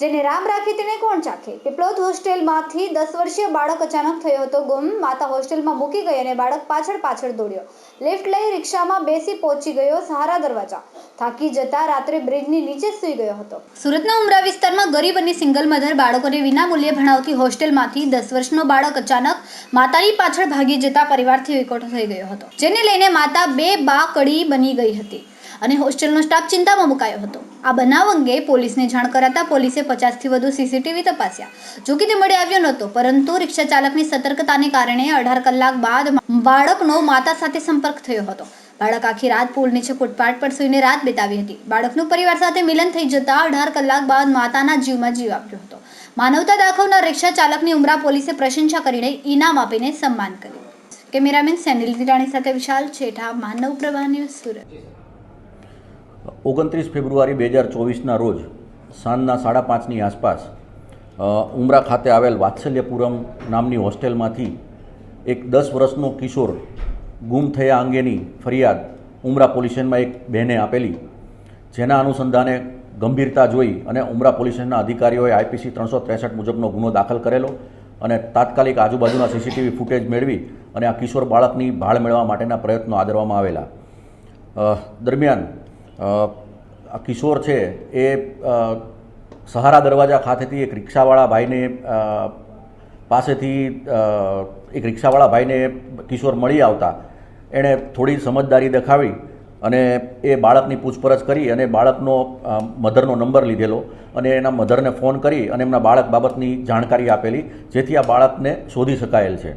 જેને રામ રાખે તેને કોણ ચાખે? પીપલોદ હોસ્ટેલમાંથી દસ વર્ષીય બાળક અચાનક થયો હતો. ગુમ માતા હોસ્ટેલમાં મૂકી ગઈ અને બાળક પાછળ પાછળ દોડ્યો. લિફ્ટ લઈ રિક્ષામાં બેસી પહોંચી ગયો સહારા દરવાજા. થાકી જતા રાત્રે બ્રિજની નીચે સૂઈ ગયો હતો. સુરતના ઉમરા વિસ્તારમાં ગરીબ અને સિંગલ મધર બાળકોને વિનામૂલ્યે ભણાવતી હોસ્ટેલમાંથી દસ વર્ષનો બાળક અચાનક માતાની પાછળ ભાગી જતા પરિવારથી વિકોટો થઈ ગયો હતો. જેને લઈને માતા બે બા કડી બની ગઈ હતી. અને હોસ્ટેલનો સ્ટાફ ચિંતામાં મુકાયો હતો. આ બનાવ અંગે પોલીસને જાણ કરાતા પોલીસે પચાસથી વધુ સીસીટીવી તપાસ્યા. જો કે તે મળી આવ્યો નહોતો, પરંતુ રિક્ષા ચાલકની સતર્કતાને કારણે અઢાર કલાક બાદ બાળકનો માતા સાથે સંપર્ક થયો હતો. બાળક આખી રાત પુલ નીચે ફૂટપાથ પર સૂઈને રાત બેતાવી હતી. બાળકનું પરિવાર સાથે મિલન થઈ જતા અઢાર કલાક બાદ માતાના જીવમાં જીવ આપ્યો હતો. માનવતા દાખવનાર રિક્ષા ચાલકની ઉમરા પોલીસે પ્રશંસા કરીને ઇનામ આપીને સન્માન કર્યું. કેમેરામેન સેનિલ દિરાણી સાથે વિશાલ છેઠા, માનવ પ્રભા ન્યૂઝ સુરત. ઓગણત્રીસ ફેબ્રુઆરી બે હજાર ચોવીસના રોજ સાંજના સાડા પાંચની આસપાસ ઉમરા ખાતે આવેલ વાત્સલ્યપુરમ નામની હોસ્ટેલમાંથી એક દસ વર્ષનો કિશોર ગુમ થયા અંગેની ફરિયાદ ઉમરા પોલીસમાં એક બહેને આપેલી, જેના અનુસંધાને ગંભીરતા જોઈ અને ઉમરા પોલીસના અધિકારીઓએ આઈપીસી ત્રણસો ત્રેસઠ મુજબનો ગુનો દાખલ કરેલો અને તાત્કાલિક આજુબાજુના સીસીટીવી ફૂટેજ મેળવી અને આ કિશોર બાળકની ભાળ મેળવવા માટેના પ્રયત્નો આદરવામાં આવેલા. દરમિયાન કિશોર છે એ સહારા દરવાજા ખાતેથી એક રિક્ષાવાળા ભાઈને પાસેથી એક રિક્ષાવાળા ભાઈને કિશોર મળી આવતા. એણે થોડી સમજદારી દેખાવી અને એ બાળકની પૂછપરછ કરી અને બાળકનો મધરનો નંબર લીધેલો અને એના મધરને ફોન કરી અને એમના બાળક બાબતની જાણકારી આપેલી, જેથી આ બાળકને શોધી શકાયેલ છે.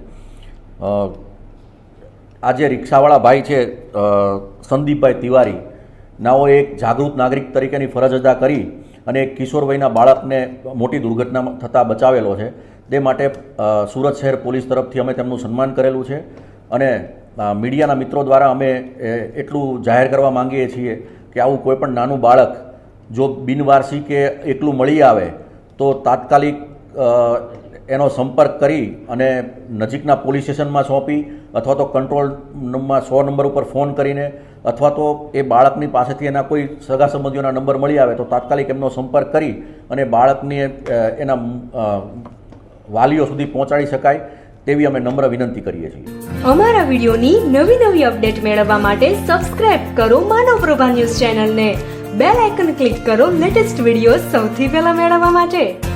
આ જે રિક્ષાવાળા ભાઈ છે સંદીપભાઈ તિવારી નાઓ એક જાગૃત નાગરિક તરીકેની ફરજ અદા કરી અને એક કિશોર વયના બાળકને મોટી દુર્ઘટના થતાં બચાવેલો છે. તે માટે સુરત શહેર પોલીસ તરફથી અમે તેમનું સન્માન કરેલું છે અને મીડિયાના મિત્રો દ્વારા અમે એટલું જાહેર કરવા માંગીએ છીએ કે આવું કોઈપણ નાનું બાળક જો બિનવારસી કે એકલું મળી આવે તો તાત્કાલિક એનો સંપર્ક કરી અને નજીકના પોલીસ સ્ટેશનમાં સોંપી અથવા તો કંટ્રોલ નંબર સો નંબર ઉપર ફોન કરીને અથવા તો એ બાળકની પાસેથી એના કોઈ સગા સંબંધીઓના નંબર મળી આવે તો તાત્કાલિક એમનો સંપર્ક કરી અને બાળકની એના વાલીઓ સુધી પહોંચાડી શકાય તેવી અમે નમ્ર વિનંતી કરીએ છીએ. અમારા વિડિયોની નવી નવી અપડેટ મેળવવા માટે સબસ્ક્રાઇબ કરો માનવ પ્રભા ન્યૂઝ ચેનલને. બેલ આઇકન ક્લિક કરો લેટેસ્ટ વીડિયો સૌથી પહેલા મેળવવા માટે.